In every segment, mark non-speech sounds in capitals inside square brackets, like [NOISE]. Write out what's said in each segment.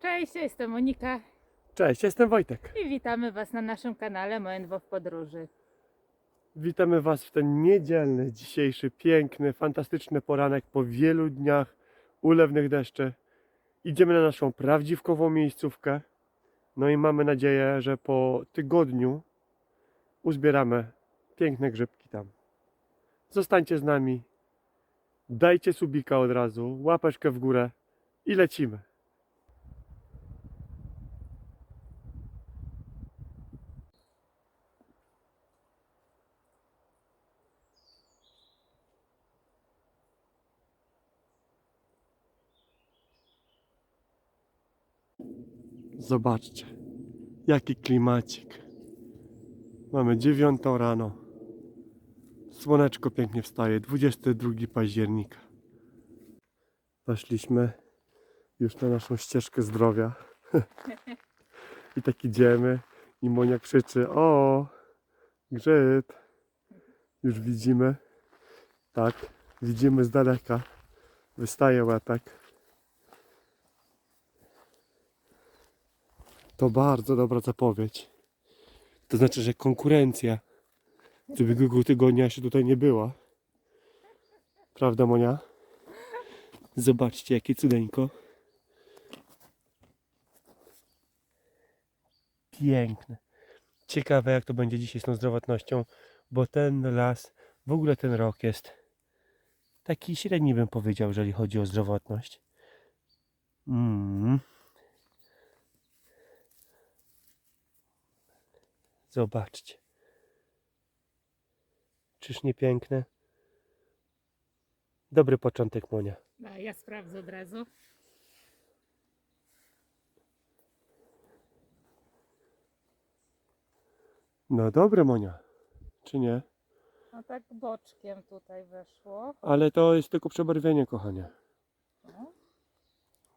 Cześć, ja jestem Monika Cześć, jestem Wojtek. i witamy Was na naszym kanale Moendwo w Podróży. Witamy Was w ten niedzielny, dzisiejszy, piękny, fantastyczny poranek po wielu dniach ulewnych deszczy. Idziemy na naszą prawdziwkową miejscówkę. No i mamy nadzieję, że po tygodniu uzbieramy piękne grzybki tam. Zostańcie z nami. Dajcie subika od razu, łapeczkę w górę i lecimy. Zobaczcie, jaki klimacik. Mamy dziewiątą rano. Słoneczko pięknie wstaje, 22 października. Weszliśmy już na naszą ścieżkę zdrowia. [LAUGHS] I tak idziemy i Monia krzyczy, o, grzyb. Już widzimy, tak, widzimy z daleka. Wystaje łepek. To bardzo dobra zapowiedź. To znaczy, że konkurencja z ubiegłego tygodnia jeszcze tutaj nie była. Prawda, Monia? Zobaczcie, jakie cudeńko. Piękne. Ciekawe, jak to będzie dzisiaj z tą zdrowotnością, bo ten las, w ogóle ten rok jest taki średni, bym powiedział, jeżeli chodzi o zdrowotność. Mm. Zobaczcie. Czyż nie piękne? Dobry początek, Monia. A ja sprawdzę od razu. No dobre, Monia. Czy nie? No tak boczkiem tutaj weszło. Ale to jest tylko przebarwienie, kochanie. No.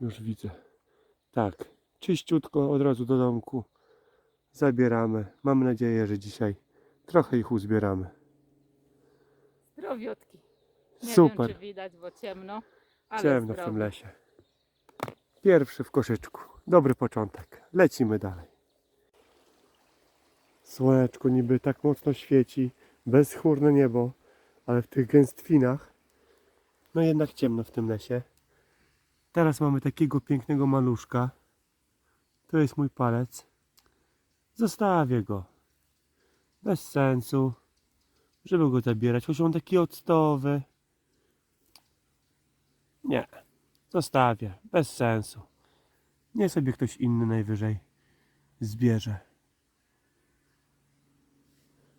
Już widzę. Tak. Czyściutko od razu do domku. Zabieramy. Mam nadzieję, że dzisiaj trochę ich uzbieramy. Zdrowiutki. Nie Super. wiem, czy widać, bo ciemno. Ale Ciemno w tym lesie. Pierwszy w koszyczku. Dobry początek. Lecimy dalej. Słoneczko niby tak mocno świeci, bezchmurne niebo, ale w tych gęstwinach, no jednak ciemno w tym lesie. Teraz mamy takiego pięknego maluszka. To jest mój palec. Zostawię go. Bez sensu, żeby go zabierać, choć on taki octowy. Nie. Zostawię. Bez sensu. Nie sobie ktoś inny najwyżej zbierze.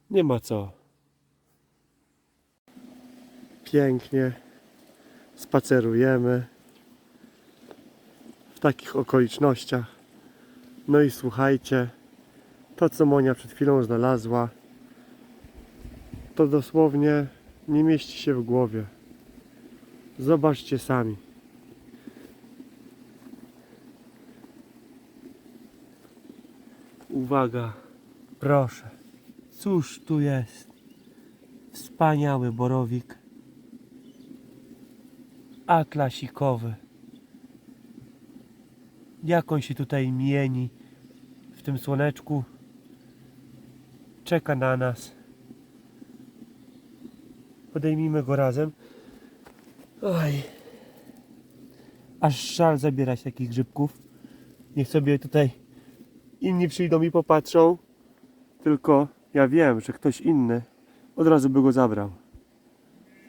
Nie ma co. Pięknie spacerujemy w takich okolicznościach. No i słuchajcie, to co Monia przed chwilą znalazła, to dosłownie nie mieści się w głowie. Zobaczcie sami. Uwaga, proszę. Cóż tu jest? Wspaniały borowik. Atlasikowy. Jak on się tutaj mieni w tym słoneczku. Czeka na nas. Podejmijmy go razem. Oj. Aż żal zabierać takich grzybków. Niech sobie tutaj inni przyjdą i popatrzą. Tylko ja wiem, że ktoś inny od razu by go zabrał.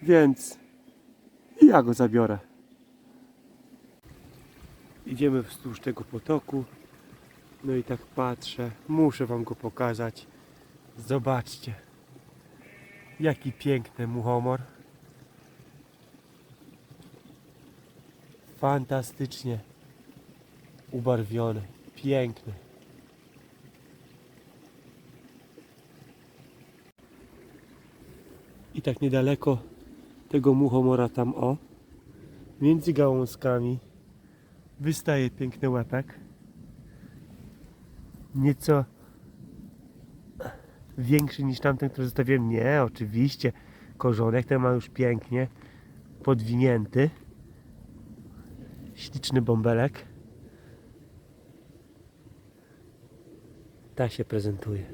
Więc ja go zabiorę. Idziemy wzdłuż tego potoku. No i tak patrzę. Muszę wam go pokazać. Zobaczcie. Jaki piękny muchomor. Fantastycznie ubarwiony. Piękny. I tak niedaleko tego muchomora tam o, między gałązkami wystaje piękny łepek. Nieco większy niż tamten, który zostawiłem. Nie, oczywiście. Korzonek ten ma już pięknie podwinięty. Śliczny bąbelek. ta się prezentuje.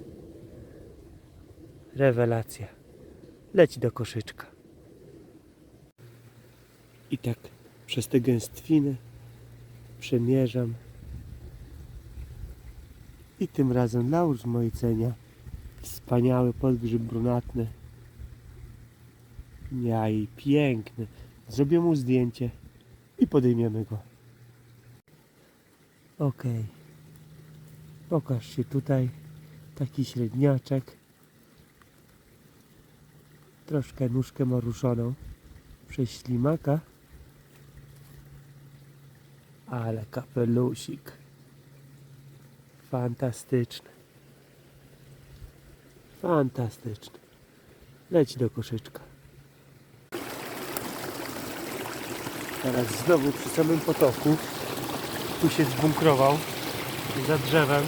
Rewelacja. Leci do koszyczka. I tak przez te gęstwiny przemierzam. I tym razem dla uzmojecenia wspaniały podgrzyb brunatny. Ja i piękny. Zrobię mu zdjęcie i podejmiemy go. Okej. Pokaż się tutaj. Taki średniaczek. Troszkę nóżkę ma ruszoną przez ślimaka. Ale kapelusik. Fantastyczny. Fantastyczny. Leć do koszyczka. Teraz znowu przy samym potoku. Tu się zbunkrował. Za drzewem.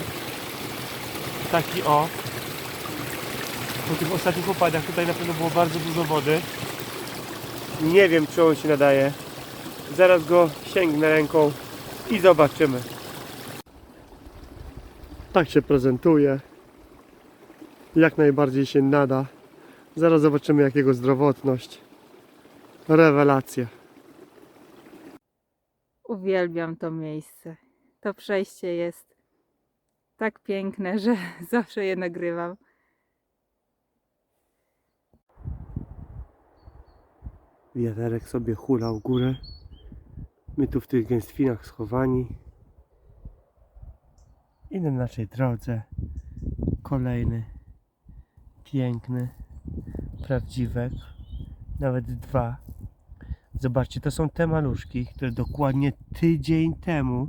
Taki o. Po tych ostatnich opadach tutaj na pewno było bardzo dużo wody. Nie wiem czy on się nadaje. Zaraz go sięgnę ręką i zobaczymy. Tak się prezentuje. Jak najbardziej się nada. Zaraz zobaczymy jak jego zdrowotność. Rewelacja. Uwielbiam to miejsce. To przejście jest tak piękne, że [LAUGHS] zawsze je nagrywam. Wiaterek sobie hula w górę. My tu w tych gęstwinach schowani. I na naszej drodze kolejny piękny prawdziwek. Nawet dwa. Zobaczcie, to są te maluszki, które dokładnie tydzień temu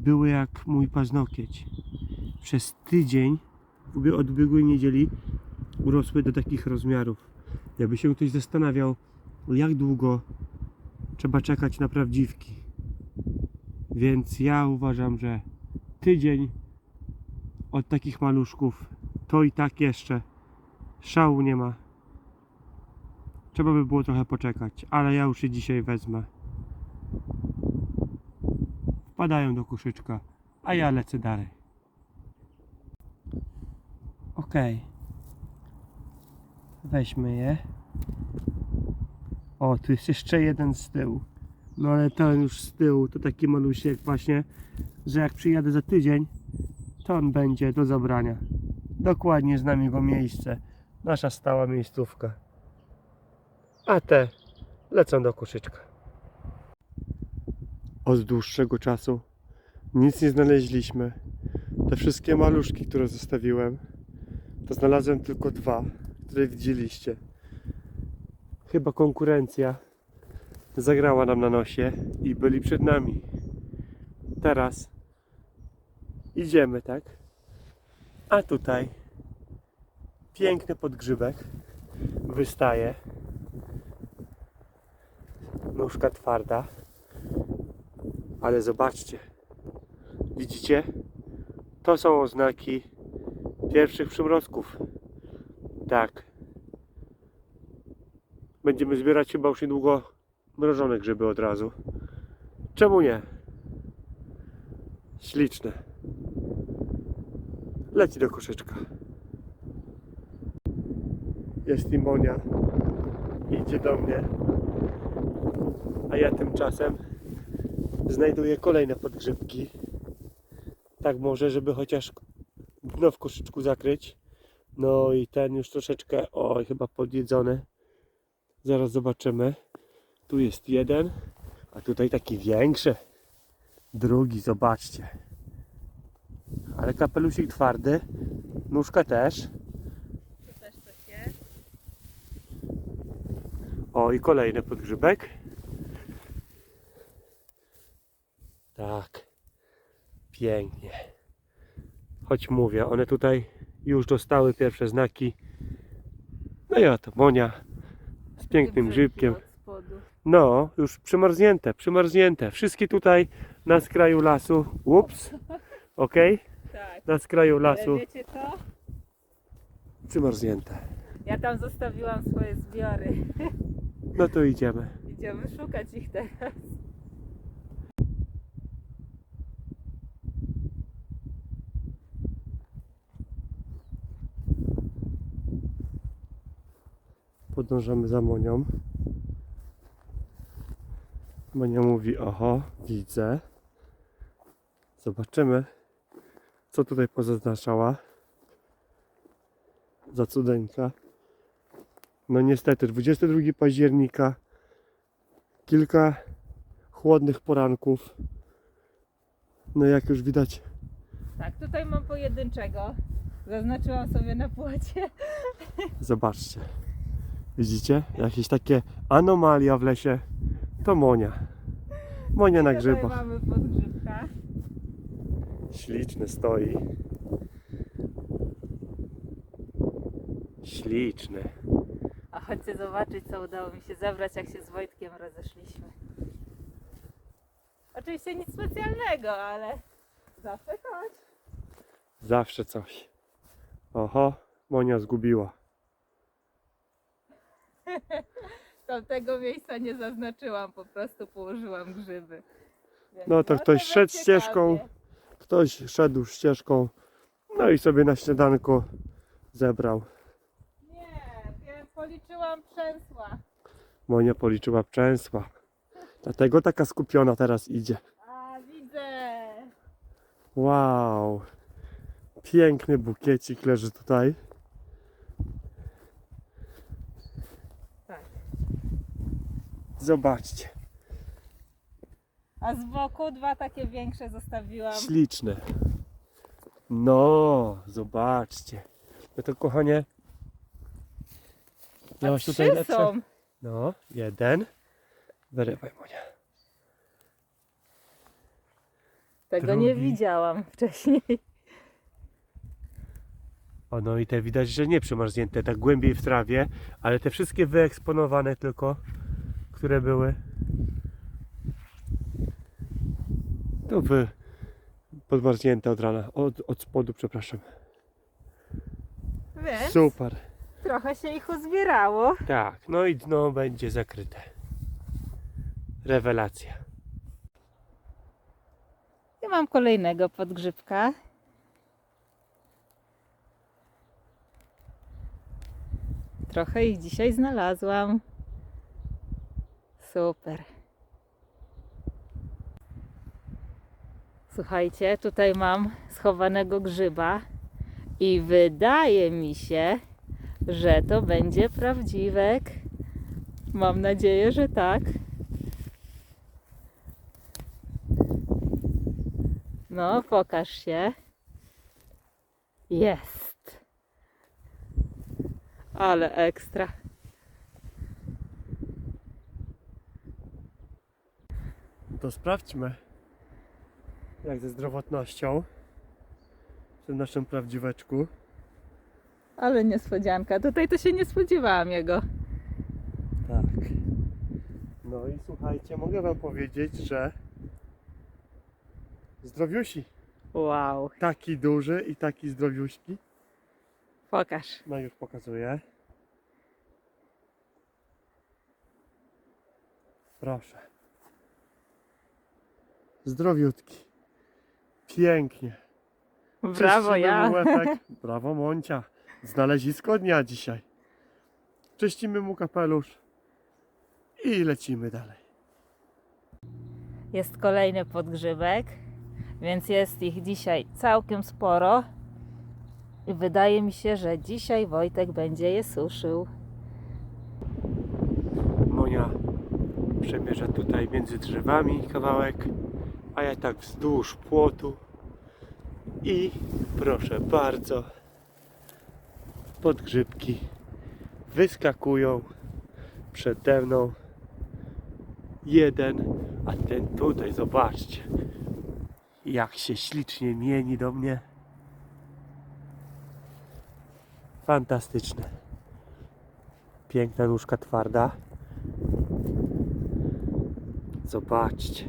były jak mój paznokieć. Przez tydzień od ubiegłej niedzieli urosły do takich rozmiarów. Jakby się ktoś zastanawiał, jak długo trzeba czekać na prawdziwki. Więc ja uważam, że tydzień od takich maluszków to i tak jeszcze szału nie ma. Trzeba by było trochę poczekać, ale ja już je dzisiaj wezmę. Wpadają do koszyczka, a ja lecę dalej. Okej. Weźmy je. O, tu jest jeszcze jeden z tyłu. No ale ten już z tyłu to taki malusiek właśnie, że jak przyjadę za tydzień, to on będzie do zabrania. Dokładnie znam jego miejsce. Nasza stała miejscówka. A te lecą do koszyczka. Od dłuższego czasu nic nie znaleźliśmy. Te wszystkie maluszki, które zostawiłem, to znalazłem tylko dwa, które widzieliście. Chyba konkurencja zagrała nam na nosie i byli przed nami. Teraz idziemy, tak? A tutaj piękny podgrzybek wystaje. Nóżka twarda. Ale zobaczcie. Widzicie? To są oznaki pierwszych przymrozków. Tak. Będziemy zbierać chyba już niedługo mrożone grzyby od razu. Czemu nie? Śliczne. Leci do koszyczka. Jest limonia. Idzie do mnie. A ja tymczasem znajduję kolejne podgrzybki. Tak może, żeby chociaż dno w koszyczku zakryć. No i ten już troszeczkę, oj, chyba podjedzony. Zaraz zobaczymy. Tu jest jeden, a tutaj taki większy. Drugi, zobaczcie. Ale kapelusik twardy. Nóżka też. To też coś jest. O, i kolejny podgrzybek. Tak. Pięknie. Choć mówię, one tutaj już dostały pierwsze znaki. No i oto Monia z pięknym grzybkiem. No, już przymarznięte, przymarznięte. Wszystkie tutaj na skraju lasu. Ups. Ok? Tak. Na skraju e, lasu. Wiecie co? Przymarznięte. Ja tam zostawiłam swoje zbiory. [LAUGHS] No to idziemy. Idziemy szukać ich teraz. Podążamy za Monią. Monia mówi, oho, widzę. Zobaczymy co tutaj pozaznaczała za cudeńka. No niestety, 22 października, kilka chłodnych poranków. No jak już widać, Tak, tutaj mam pojedynczego. Zaznaczyłam sobie na płocie. [LAUGHS] zobaczcie. Widzicie? Jakieś takie anomalia w lesie. To Monia. Monia na grzybach. mamy podgrzybka. Śliczny stoi. Śliczny. A chodźcie zobaczyć, co udało mi się zebrać, jak się z Wojtkiem rozeszliśmy. Oczywiście nic specjalnego, ale zawsze coś. Zawsze coś. Oho, Monia zgubiła. [LAUGHS] Tamtego miejsca nie zaznaczyłam, po prostu położyłam grzyby. Więc No to może ktoś szedł ścieżką. Ktoś szedł ścieżką, no i sobie na śniadanko zebrał. Nie, policzyłam przęsła. Monia policzyła przęsła. Dlatego taka skupiona teraz idzie. A, widzę. Wow. Piękny bukiecik leży tutaj. Tak. Zobaczcie. A z boku dwa takie większe zostawiłam. Śliczne. No, zobaczcie. No to kochanie. Miałaś trzy tutaj lepsze? są. No, jeden. Wyrywaj Monia. Tego nie Drugi. widziałam wcześniej. O, no i te widać, że nie przemarznięte, tak głębiej w trawie, ale te wszystkie wyeksponowane tylko, które były. To wy podmarznięte od rana, od, od spodu, przepraszam. Więc Super. trochę się ich uzbierało. Tak, no i dno będzie zakryte. Rewelacja. I mam kolejnego podgrzybka. Trochę ich dzisiaj znalazłam. Super. Słuchajcie, tutaj mam schowanego grzyba i wydaje mi się, że to będzie prawdziwek. Mam nadzieję, że tak. No, pokaż się. Jest. Ale ekstra. To sprawdźmy, jak ze zdrowotnością w tym naszym prawdziweczku. Ale niespodzianka. Tutaj to się nie spodziewałam jego. Tak. No i słuchajcie, mogę wam powiedzieć, że zdrowiusi. Wow. Taki duży i taki zdrowiuśki. Pokaż. No już pokazuję. Proszę. Zdrowiutki. Pięknie. Brawo Czyścimy ja. mu łepek. [LAUGHS] Brawo Moncia. Znalezisko dnia dzisiaj. Czyścimy mu kapelusz i lecimy dalej. Jest kolejny podgrzybek, więc jest ich dzisiaj całkiem sporo. I wydaje mi się, że dzisiaj Wojtek będzie je suszył. Monia przemierza tutaj między drzewami kawałek, a ja tak wzdłuż płotu i proszę bardzo, podgrzybki wyskakują przede mną. Jeden, a ten tutaj, zobaczcie, jak się ślicznie mieni do mnie. Fantastyczne. Piękna nóżka twarda. Zobaczcie.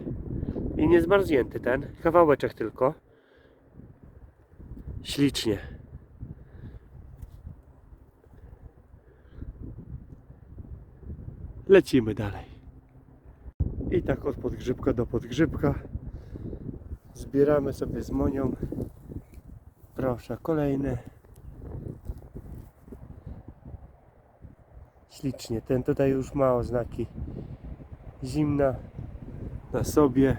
I nie zmarznięty ten, kawałeczek tylko. Ślicznie. Lecimy dalej. I tak od podgrzybka do podgrzybka. Zbieramy sobie z Monią. Proszę, kolejny. Ślicznie. Ten tutaj już ma oznaki zimna na sobie.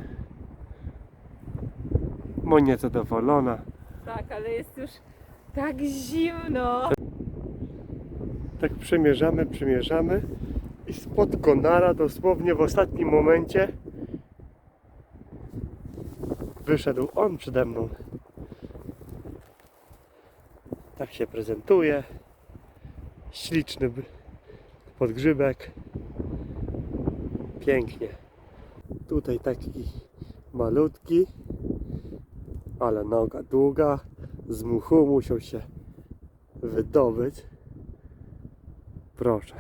Monia zadowolona. Tak, ale jest już tak zimno. Tak przemierzamy, przemierzamy i spod konara dosłownie w ostatnim momencie wyszedł on przede mną. Tak się prezentuje. Śliczny podgrzybek. Pięknie. Tutaj taki malutki, ale noga długa. Z muchu musiał się wydobyć. Proszę.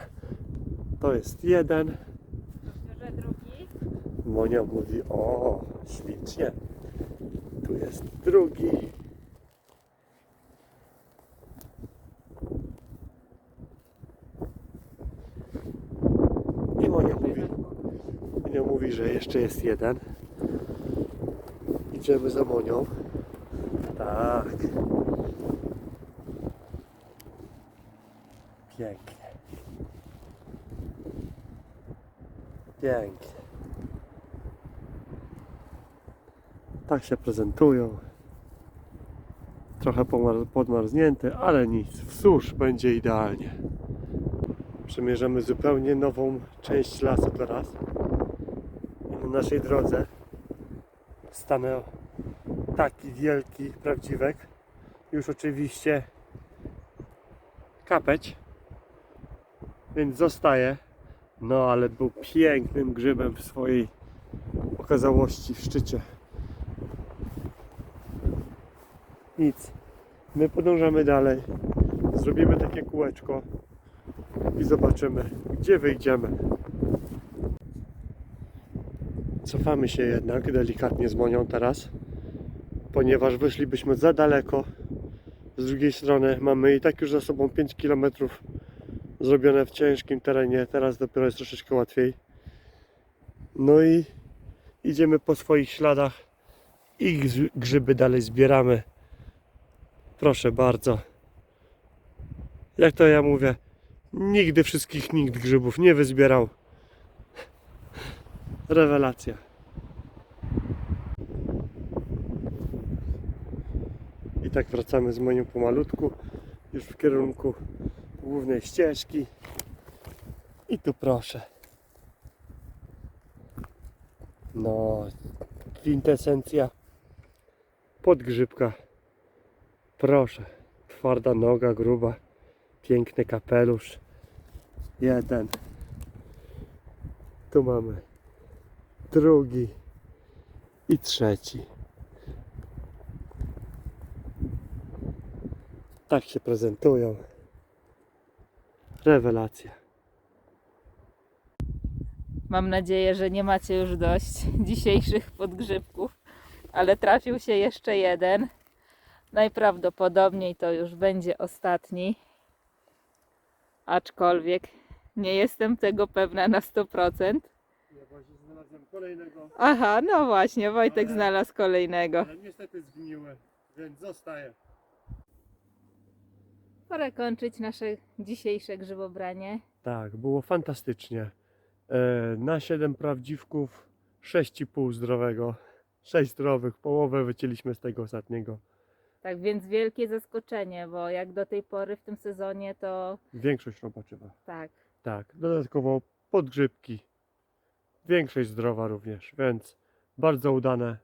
To jest jeden. Że drugi. Monia mówi, o, ślicznie. Tu jest drugi. I Monia mówi, Monia mówi, że jeszcze jest jeden. Idziemy za Monią. Tak. Pięknie. Pięknie. Tak się prezentują. Trochę podmarznięty, ale nic. W susz będzie idealnie. Przemierzamy zupełnie nową część lasu teraz. Na naszej drodze stanął taki wielki prawdziwek. Już oczywiście kapeć. Więc zostaje. No ale był pięknym grzybem w swojej okazałości w szczycie. Nic. My podążamy dalej. Zrobimy takie kółeczko i zobaczymy, gdzie wyjdziemy. Cofamy się jednak delikatnie z Monią teraz, ponieważ wyszlibyśmy za daleko. Z drugiej strony mamy i tak już za sobą 5 km zrobione w ciężkim terenie, teraz dopiero jest troszeczkę łatwiej. No i idziemy po swoich śladach i grz- grzyby dalej zbieramy. Proszę bardzo. Jak to ja mówię, nigdy wszystkich nikt grzybów nie wyzbierał. Rewelacja. I tak wracamy z moim pomalutku, już w kierunku głównej ścieżki. I tu proszę. No, kwintesencja podgrzybka. Proszę. Twarda noga, gruba. Piękny kapelusz. Jeden. Tu mamy drugi i trzeci. Tak się prezentują. Rewelacja. Mam nadzieję, że nie macie już dość [LAUGHS] dzisiejszych podgrzybków, ale trafił się jeszcze jeden. Najprawdopodobniej to już będzie ostatni. Aczkolwiek nie jestem tego pewna na 100%. Znalazłem kolejnego, Aha, no właśnie, Wojtek Ale- znalazł kolejnego. ale niestety zgniły, więc zostaje. Pora kończyć nasze dzisiejsze grzybobranie. Tak, było fantastycznie. E, na 7 prawdziwków 6,5 zdrowego. 6 zdrowych, połowę wycięliśmy z tego ostatniego. Tak więc wielkie zaskoczenie, bo jak do tej pory w tym sezonie to Większość robaczywa. tak. Tak, dodatkowo podgrzybki. Większość zdrowa również, więc bardzo udane.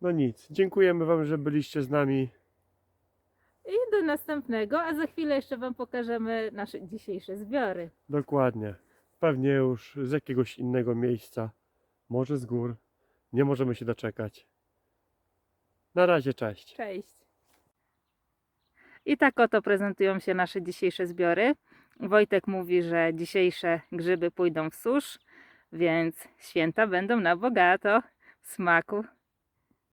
No nic, dziękujemy Wam, że byliście z nami. I do następnego, a za chwilę jeszcze Wam pokażemy nasze dzisiejsze zbiory. Dokładnie. Pewnie już z jakiegoś innego miejsca, może z gór. Nie możemy się doczekać. Na razie, cześć. Cześć! I tak oto prezentują się nasze dzisiejsze zbiory. Wojtek mówi, że dzisiejsze grzyby pójdą w susz, więc święta będą na bogato smaku.